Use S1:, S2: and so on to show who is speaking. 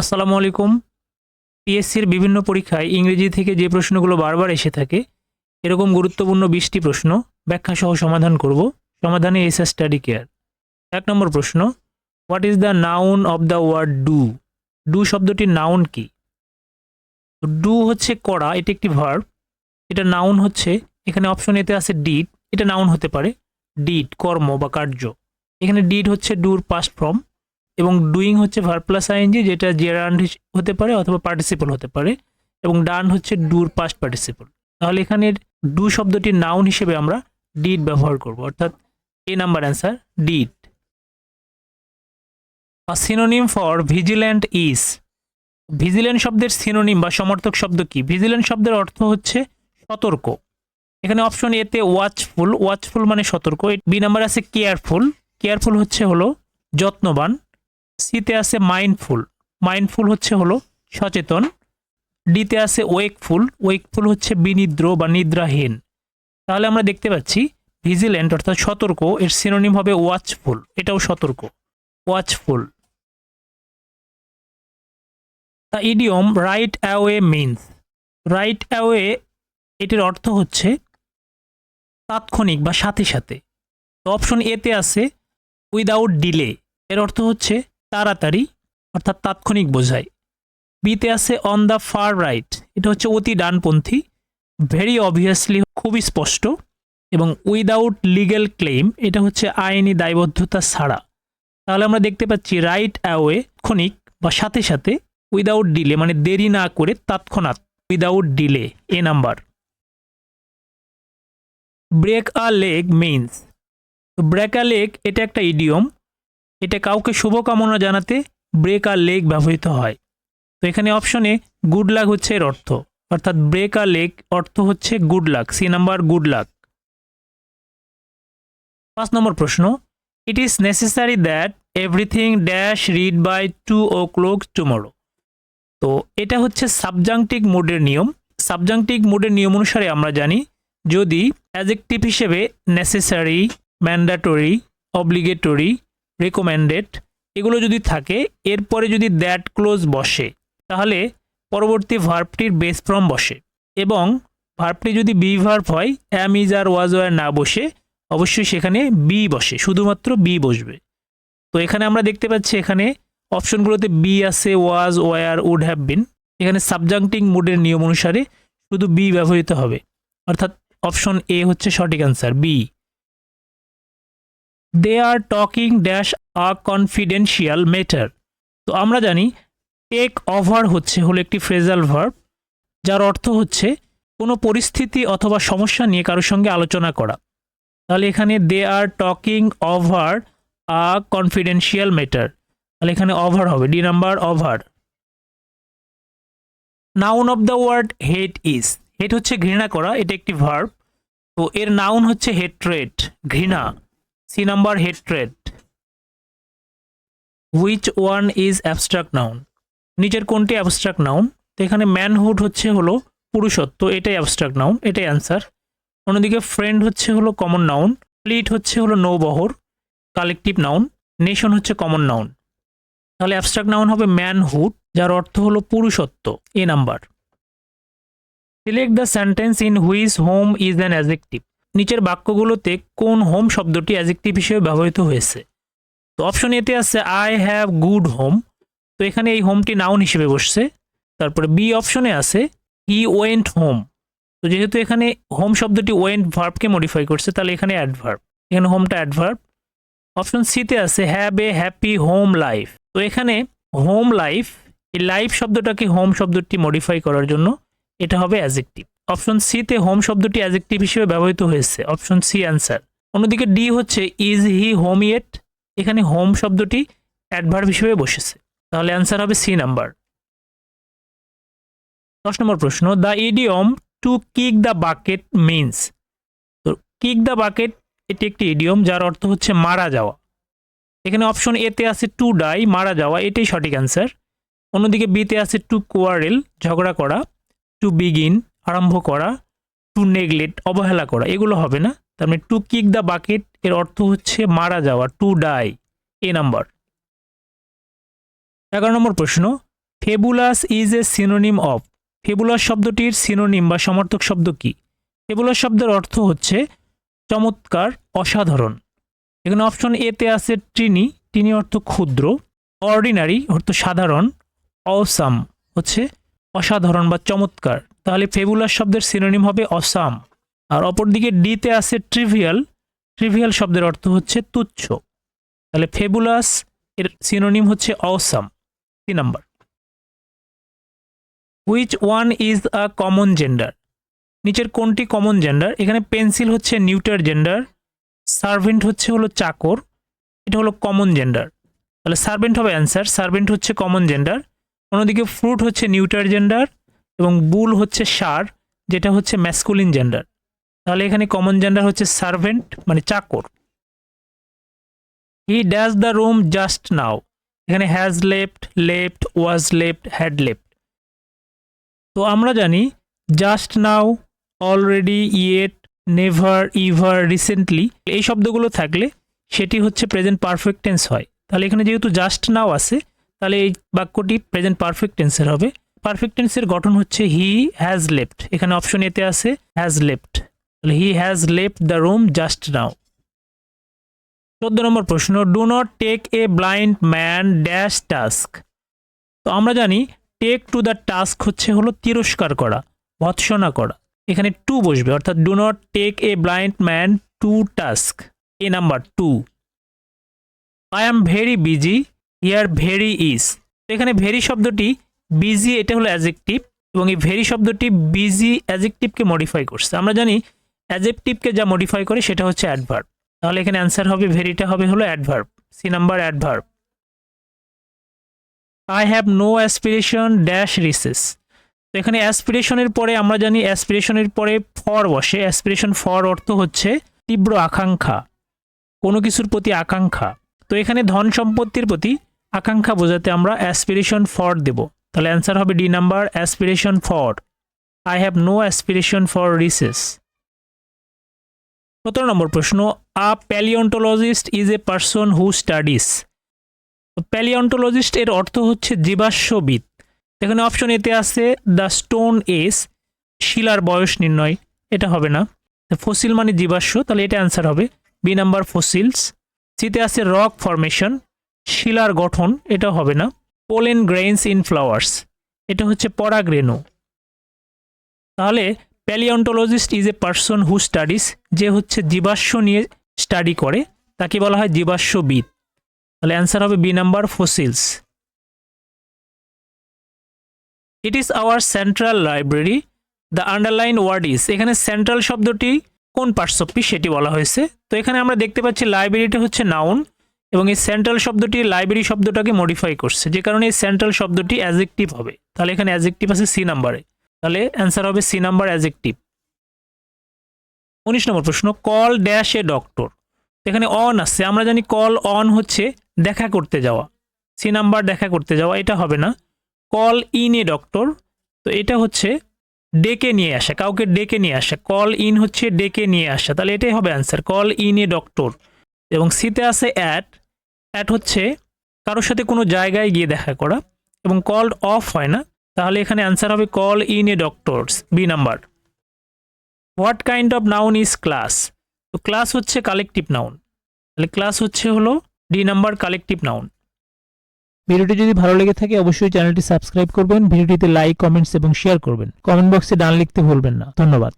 S1: আসসালামু আলাইকুম। পিএসসির বিভিন্ন পরীক্ষায় ইংরেজি থেকে যে প্রশ্নগুলো বারবার এসে থাকে, এরকম গুরুত্বপূর্ণ বিশটি প্রশ্ন ব্যাখ্যা সহ সমাধান করব। সমাধানে এস স্টাডি কেয়ার এক নম্বর প্রশ্ন what is the noun of the word do do শব্দটির নাউন কি? ডু হচ্ছে করা এটি একটি ভার্ব এটা নাউন হচ্ছে, এখানে অপশন এতে আছে ডিড এটা নাউন হতে পারে। ডিড কর্ম বা কার্য। এখানে ডিড হচ্ছে ডুর পাস্ট ফর্ম এবং ডুইং হচ্ছে ভার প্লাস আইএনজি যেটা জেরান্ড হতে পারে অথবা পার্টিসিপল হতে পারে, এবং ডান হচ্ছে ডুর পাস্ট পার্টিসিপল তাহলে এখানে ডু শব্দটির নাউন হিসেবে আমরা ডিড ব্যবহার করব, অর্থাৎ A number answer did synonym for vigilant is vigilant শব্দের সিনোনিম বা সমর্থক শব্দ কি? ভিজিল্যান্ট শব্দের অর্থ হচ্ছে সতর্ক। এখানে অপশন এতে ওয়াচফুল ওয়াচফুল মানে সতর্ক বি নাম্বার আছে কেয়ারফুল কেয়ারফুল হচ্ছে হলো যত্নবান সিতে আছে মাইন্ডফুল মাইন্ডফুল হচ্ছে হলো সচেতন। ডিতে আছে ওয়েকফুল ওয়েকফুল হচ্ছে বিনিদ্র বা নিদ্রাহীন। তাহলে আমরা দেখতে পাচ্ছি ভিজিল্যান্ট অর্থাৎ সতর্ক, এর সিনোনিম হবে ওয়াচফুল এটাও সতর্ক। Watchful the idiom right away means right away এটির অর্থ হচ্ছে তাৎক্ষণিক বা সাথে সাথে। তো অপশন এতে আছে উইদাউট ডিলে এর অর্থ হচ্ছে তাড়াতাড়ি, অর্থাৎ তাৎক্ষণিক বোঝায়। বিতে আছে অন দ্য ফার রাইট এটা হচ্ছে অতি ডানপন্থী ভেরি অবভিয়াসলি খুবই স্পষ্ট, এবং উইদাউট লিগ্যাল ক্লেম এটা হচ্ছে আইনি দায়বদ্ধতা ছাড়া। তাহলে আমরা দেখতে পাচ্ছি রাইট অ্যাওয়ে ক্ষণিক, বা সাথে সাথে উইদাউট ডিলে মানে দেরি না করে তৎক্ষণাৎ without delay A number. Break a leg means break a leg এটা একটা ইডিয়ম এটা কাউকে শুভকামনা জানাতে ব্রেক আর লেগ ব্যবহৃত হয়। তো এখানে অপশনে গুড লাক হচ্ছে এর অর্থ। অর্থাৎ ব্রেক আর লেগ অর্থ হচ্ছে good luck C number good luck পাঁচ নম্বর প্রশ্ন it is necessary that everything dash read by two o'clock tomorrow তো এটা হচ্ছে সাবজাংটিক মোডের নিয়ম। সাবজাংটিক মোডের নিয়ম অনুসারে আমরা জানি, যদি অ্যাজেক্টিভ হিসেবে নেসেসারি ম্যান্ডাটরি অব্লিগেটরি রেকমেন্ডেড এগুলো যদি থাকে, এরপরে যদি দ্যাট ক্লোজ বসে, তাহলে পরবর্তী ভার্বটির বেস ফর্ম বসে। এবং ভার্বটি যদি বি ভার্ব হয় am is R was were না বসে, অবশ্যই সেখানে বি বসে, শুধুমাত্র বি বসবে। তো এখানে আমরা দেখতে পাচ্ছি এখানে অপশনগুলোতে বি আছে was were would have been এখানে সাবজাংটিং মুডের নিয়ম অনুসারে শুধু বি ব্যবহৃত হবে। অর্থাৎ অপশন এ হচ্ছে সঠিক answer B they are talking dash a confidential matter তো আমরা জানি টেক ওভার হচ্ছে হলো একটি ফ্রেজাল ভার্ব যার অর্থ হচ্ছে কোনো পরিস্থিতি অথবা সমস্যা নিয়ে কারোর সঙ্গে আলোচনা করা। তাহলে এখানে they are talking over a confidential matter তাহলে এখানে ওভার হবে D number over noun of the word hate is hate হচ্ছে ঘৃণা করা, এটা একটি ভার্ব তো এর নাউন হচ্ছে হেট্রেট ঘৃণা। C number hatred which one is abstract noun নিচের কোনটি অ্যাবস্ট্রাক্ট নাউন তো এখানে ম্যানহুড হচ্ছে হলো পুরুষত্ব, এটাই অ্যাবস্ট্রাক্ট নাউন এটাই অ্যান্সার অন্যদিকে ফ্রেন্ড হচ্ছে হলো কমন নাউন ফ্লিট হচ্ছে হলো নৌবহর কালেকটিভ নাউন নেশন হচ্ছে কমন নাউন তাহলে অ্যাবস্ট্রাক্ট নাউন হবে ম্যানহুড যার অর্থ হলো পুরুষত্ব, A number. Select the sentence in which home is an adjective নিচের বাক্যগুলোতে কোন হোম শব্দটি অ্যাজেক্টিভ হিসেবে ব্যবহৃত হয়েছে? তো অপশন এতে আছে আই হ্যাভ গুড হোম তো এখানে এই হোমটি নাউন হিসেবে বসছে। তারপরে বি অপশনে আছে হি ওয়েন্ট হোম তো যেহেতু এখানে হোম শব্দটি ওয়েন্ট ভার্বকে মডিফাই করছে, তাহলে এখানে অ্যাডভার্ব এখানে হোমটা অ্যাডভার্ব অপশন সিতে আছে have a happy home life তো এখানে হোম লাইফ এই লাইফ শব্দটাকে হোম শব্দটি মডিফাই করার জন্য এটা হবে অ্যাজেক্টিভ অপশন সিতে হোম শব্দটি অ্যাজেক্টিভ হিসেবে ব্যবহৃত হয়েছে। অপশন সি অ্যান্সার অন্যদিকে ডি হচ্ছে ইজ হি হোম ইয়েট এখানে হোম শব্দটি অ্যাডভার্ব হিসেবে বসেছে। তাহলে অ্যান্সার হবে সি নাম্বার দশ নম্বর প্রশ্ন the idiom to kick the bucket means তো কিক দ্য বাকেট এটি একটি ইডিয়ম যার অর্থ হচ্ছে মারা যাওয়া। এখানে অপশন এতে আছে টু ডাই মারা যাওয়া, এটাই সঠিক অ্যান্সার অন্যদিকে বিতে আছে টু কোয়ারেল ঝগড়া করা টু বিগিন আরম্ভ করা টু নেগলেক্ট অবহেলা করা, এগুলো হবে না। তার মানে টু কিক দ্য বাকেট এর অর্থ হচ্ছে মারা যাওয়া টু ডাই এ নাম্বার। এগারো নম্বর প্রশ্ন fabulous is a synonym of fabulous শব্দটির সিনোনিম বা সমর্থক শব্দ কি? ফেবুলাস শব্দের অর্থ হচ্ছে চমৎকার, অসাধারণ। এখানে অপশন এতে আছে ট্রিনি টিনি অর্থ ক্ষুদ্র অর্ডিনারি অর্থ সাধারণ অসাম হচ্ছে অসাধারণ বা চমৎকার। তাহলে ফেবুলাস শব্দের সিনোনিম হবে অসাম। আর অপরদিকে ডিতে আছে ট্রিভিয়াল। ট্রিভিয়াল শব্দের অর্থ হচ্ছে তুচ্ছ। তাহলে ফেবুলাস এর সিনোনিম হচ্ছে অসাম। তিন number. Which one is a common gender নিচের কোনটি কমন জেন্ডার এখানে পেন্সিল হচ্ছে নিউটার জেন্ডার সার্ভেন্ট হচ্ছে হলো চাকর, এটা হলো কমন জেন্ডার তাহলে সার্ভেন্ট হবে অ্যান্সার সার্ভেন্ট হচ্ছে কমন জেন্ডার অন্যদিকে ফ্রুট হচ্ছে নিউটার জেন্ডার এবং বুল হচ্ছে সার, যেটা হচ্ছে ম্যাসকুলিন জেন্ডার তাহলে এখানে কমন জেন্ডার হচ্ছে সার্ভেন্ট মানে চাকর। He dash the room just now এখানে has left left was left had left তো আমরা জানি just now already yet never ever recently এই শব্দগুলো থাকলে সেটি হচ্ছে প্রেজেন্ট পারফেক্ট টেন্স হয়। তাহলে এখানে যেহেতু জাস্ট নাও আছে তাহলে এই বাক্যটি প্রেজেন্ট পারফেক্ট টেন্সের হবে। পারফেক্ট টেন্সের গঠন হচ্ছে হি হ্যাজ লেফট এখানে অপশন এতে আছে হ্যাজ লেফট তাহলে he has left the room just now চোদ্দ নম্বর প্রশ্ন do not take a blind man dash task তো আমরা জানি টেক টু দ্য টাস্ক হচ্ছে হলো তিরস্কার করা, ভৎসনা করা। এখানে টু বসবে, অর্থাৎ do not take a blind man to task A number two I am very busy here very is. তো এখানে ভেরি শব্দটি বিজি, এটা হলো অ্যাজেকটিভ এবং এই ভেরি শব্দটি বিজি অ্যাজেকটিভকে মডিফাই করছে। আমরা জানি অ্যাজেকটিভকে যা মডিফাই করে সেটা হচ্ছে অ্যাডভার্ব তাহলে এখানে অ্যান্সার হবে, ভেরিটা হবে হলো adverb C number adverb I have no aspiration dash recess তো এখানে অ্যাসপিরেশনের পরে আমরা জানি অ্যাসপিরেশনের পরে ফর বসে। অ্যাসপিরেশন ফর অর্থ হচ্ছে তীব্র আকাঙ্ক্ষা, কোনো কিছুর প্রতি আকাঙ্ক্ষা। তো এখানে ধন সম্পত্তির প্রতি আকাঙ্ক্ষা বোঝাতে আমরা অ্যাসপিরেশন ফর দেব। তাহলে অ্যান্সার হবে D number aspiration for I have no aspiration for recess সতেরো নম্বর প্রশ্ন a palaeontologist is a person who studies palaeontologist এর অর্থ হচ্ছে জীবাশ্মবিদ। এখানে অপশন এতে আছে দ্য স্টোন এস শিলার বয়স নির্ণয়। এটা হবে না। ফসিল মানে জীবাশ্ম, তাহলে এটা অ্যান্সার হবে। বি নাম্বার ফসিলস সিতে আছে রক ফরমেশন শিলার গঠন, এটা হবে না পোলেন গ্রেইনস ইন ফ্লাওয়ার্স এটা হচ্ছে পরাগরেণু। তাহলে palaeontologist is a person who studies যে হচ্ছে জীবাশ্ম নিয়ে স্টাডি করে, তাকে বলা হয় জীবাশ্মবিদ। তাহলে অ্যান্সার হবে B number fossils it is our central library the underline word is এখানে সেন্ট্রাল শব্দটি কোন পার্টসপি সেটি বলা হয়েছে। তো এখানে আমরা দেখতে পাচ্ছি লাইব্রেরিটা হচ্ছে নাউন এবং এই সেন্ট্রাল শব্দটি লাইব্রেরি শব্দটাকে মডিফাই করছে। যে কারণে এই সেন্ট্রাল শব্দটি অ্যাজেক্টিভ হবে। তাহলে এখানে অ্যাজেক্টিভ আছে সি নাম্বারে তাহলে অ্যান্সার হবে সি নাম্বার অ্যাজেক্টিভ উনিশ নম্বর প্রশ্ন কল ড্যাশ এ ডক্টর এখানে অন আসছে। আমরা জানি কল অন হচ্ছে দেখা করতে যাওয়া। সি নাম্বার দেখা করতে যাওয়া, এটা হবে না। কল ইন এ ডক্টর তো এটা হচ্ছে ডেকে নিয়ে আসা, কাউকে ডেকে নিয়ে আসা। কল ইন হচ্ছে ডেকে নিয়ে আসা। তাহলে এটাই হবে answer call in a doctor এবং সিতে আছে অ্যাট অ্যাট হচ্ছে কারোর সাথে কোনো জায়গায় গিয়ে দেখা করা এবং কল্ড অফ হয় না, তাহলে এখানে অ্যান্সার হবে call in a doctors B number what kind of noun is class তো ক্লাস হচ্ছে কালেকটিভ নাউন তাহলে ক্লাস হচ্ছে হলো ডি নাম্বার কালেকটিভ নাউন ভিডিওটি যদি ভালো লেগে থাকে, অবশ্যই চ্যানেলটি সাবস্ক্রাইব করবেন, ভিডিওটিতে লাইক কমেন্টস এবং শেয়ার করবেন। কমেন্ট বক্সে ডান লিখতে ভুলবেন না। ধন্যবাদ।